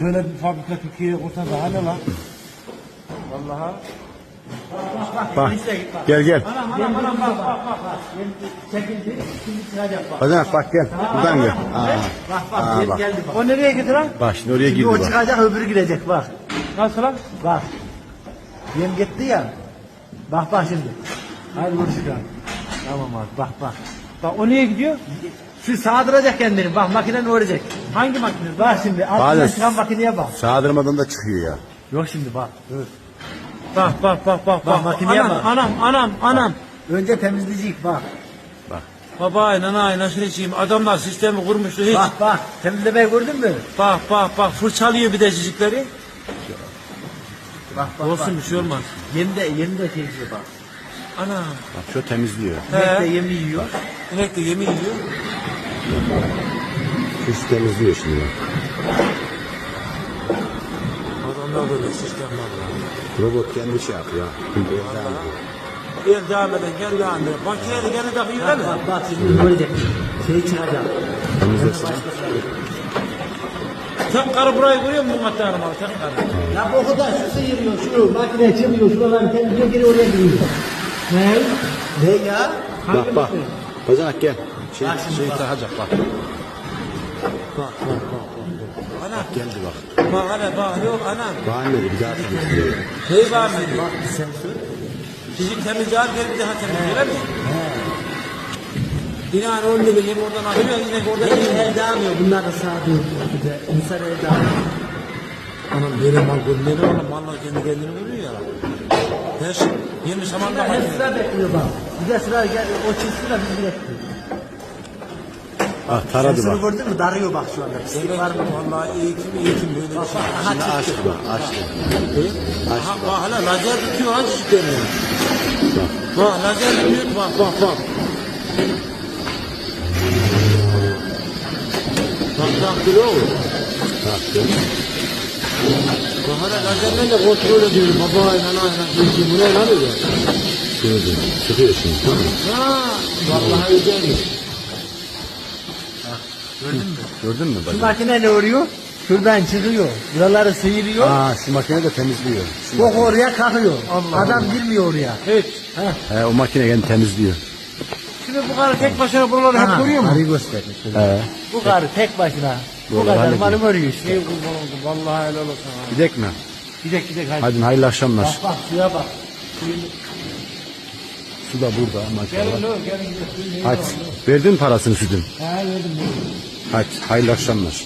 Şöyle bir fabrika Türkiye'ye kursan daha ne lan? Vallahi. Bak gel gel. Anam anam bak bak bak. bak. Çekildi. Şimdi bak. Bacanak bak gel. Buradan gel. Aa, Bak bak Aa, yeni bak. geldi bak. O nereye gidiyor lan? bak şimdi oraya girdi o bak. çıkacak öbürü girecek bak. Nasıl lan? Bak. Yem gitti ya. Bak bak şimdi. Haydi vur şuradan. Tamam abi bak bak. Bak o niye gidiyor? Şu sağdıracak kendini. Bak makinen örecek. Hangi makine? Bak şimdi. Altından Bazen- çıkan makineye bak. Sağdırmadan da çıkıyor ya. Yok şimdi bak. Dur. Bak bak bak bak. Bak, makineye anam, bak. Anam anam anam. Önce temizleyecek bak. Baba aynen aynen nasıl içeyim. Adamlar sistemi kurmuştu hiç. Bak bak. Temizlemeyi gördün mü? Bak bak bak fırçalıyor bir de cicikleri. Bak bak Olsun bir şey olmaz. Yem de, yem de temizliyor bak. Ana. Bak şu temizliyor. İnek de He. yemi yiyor. İnek de yemin yiyor. Şu temizliyor şimdi bak. Adamlar böyle sistem var. Robot kendi şey yapıyor. El devam eden gel devam eden. Makineye de gene takıyor Bak değil mi? bak bak şimdi görecek. Şey çıkacak. Temizlesin. Tek karı burayı görüyor musun Muhammed abi? Tek karı. Ya bu kadar şu sıyırıyor, şu makine çeviriyor, şuraları temizliyor, geri oraya giriyor. Ne? Ne ya? Bak bak. Bacanak gel. Şey, Bak şimdi şey bak. takacak bak. Bak bak bak. Ana. Geldi bak. Bak ana bak yok ana. Beğenmedi bir daha temizliyor. Şey mı? Bak bir sensör. Fizik temizliği gel bir daha temizliyor mi? Binanın önünde de yeni oradan akıyor inek oradan Benim yiyor. el dağılmıyor, bunlar da sağa dönüyor. Bir de insan el dağılmıyor. Anam böyle mal görünüyor oğlum mallar kendi kendini görüyor ya. Her şey yeni samanla makine. sıra bekliyor bak. Bir de sıra gel, o çizgi de biz bekliyor. Ah taradı bak. gördün mü? Darıyor bak şu anda. Pislik var mı? Vallahi iyi kim iyi kim böyle bir Bak şey. bak, aha Şimdi açtı çıktı. bak açtı. Aha bak hala lazer tutuyor lan çiziklerini. Bak lazer tutuyor bak bak bak. Bak bak duruyor. Taktı. Bak hala lazerlerle kontrol ediyor. Baba aynen aynen. Bu ne lan öyle? Şimdi çıkıyor şimdi tamam mı? Ha, vallahi öyle. Gördün mü Şu bacanak? makine ne oluyor? Şuradan çıkıyor. Buraları sıyırıyor. Aa şu makine de temizliyor. Şu makine. oraya kalkıyor. Adam girmiyor oraya. Hiç. He, o makine kendi temizliyor. Şimdi bu karı tek başına buraları hep görüyor mu? Arıyı gösterdi. He. Bu karı tek başına. Bu Doğru, kadar hallediyor. malım örüyor işte. Ey kurban oldum. Vallahi helal olsun. ha. Gidek mi? Gidek gidek hadi. Hadi hayırlı akşamlar. Bak bak suya bak. Su da burada maşallah. Gelin oğlum gelin. Hadi. Verdin parasını sütün? Ha verdim. Hadi hayırlı akşamlar.